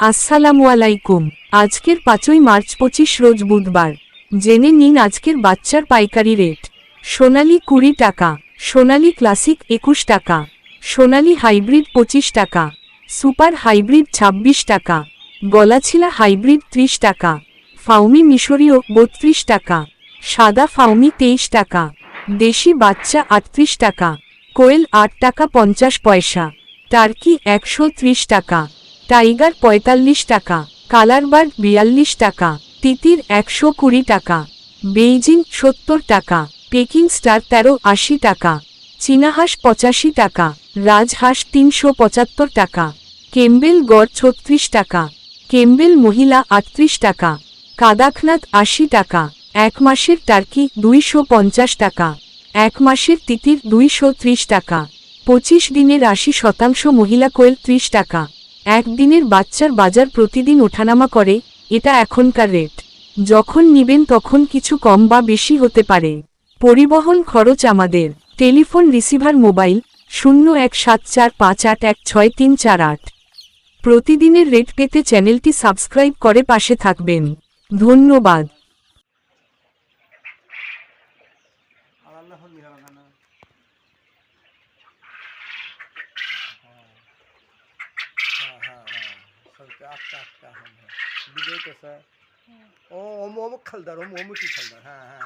আসসালামু আলাইকুম। আজকের পাঁচই মার্চ পঁচিশ রোজ বুধবার। জেনে নিন আজকের বাচ্চার পাইকারি রেট। সোনালি কুড়ি টাকা, সোনালি ক্লাসিক একুশ টাকা, সোনালী হাইব্রিড পঁচিশ টাকা, সুপার হাইব্রিড ২৬ টাকা, গলাছিলা হাইব্রিড ত্রিশ টাকা, ফাউমি মিশরীয় বত্রিশ টাকা, সাদা ফাউমি তেইশ টাকা, দেশি বাচ্চা আটত্রিশ টাকা, কোয়েল আট টাকা পঞ্চাশ পয়সা, টার্কি একশো ত্রিশ টাকা। টাইগার পঁয়তাল্লিশ টাকা, কালারবার্ড বিয়াল্লিশ টাকা, তিতির একশো কুড়ি টাকা, বেইজিং সত্তর টাকা, পেকিং স্টার তেরো আশি টাকা, চীনাহাঁস পঁচাশি টাকা, রাজহাঁস তিনশো পঁচাত্তর টাকা, কেম্বেল গড় ছত্রিশ টাকা, কেম্বেল মহিলা আটত্রিশ টাকা কাদাখনাথ আশি টাকা, এক মাসের টার্কি দুইশো পঞ্চাশ টাকা, এক মাসের তিতির দুইশো ত্রিশ টাকা, পঁচিশ দিনের আশি শতাংশ মহিলা কোয়েল ত্রিশ টাকা একদিনের বাচ্চার বাজার প্রতিদিন ওঠানামা করে, এটা এখনকার রেট। যখন নিবেন তখন কিছু কম বা বেশি হতে পারে। পরিবহন খরচ আমাদের। টেলিফোন রিসিভার মোবাইল, শূন্য এক সাত চার পাঁচ আট এক ছয় তিন চার আট। প্রতিদিনের রেট পেতে চ্যানেলটি সাবস্ক্রাইব করে পাশে থাকবেন। ধন্যবাদ আর আল্লাহর নিহারানা হ্যাঁ হ্যাঁ হ্যাঁ সরকে আটটা আটটা হ্যাঁ হ্যাঁ। বিজয় তো স্যার। ও অমুক অমুক খালদার অমুক অমুকই খালদার হ্যাঁ হ্যাঁ।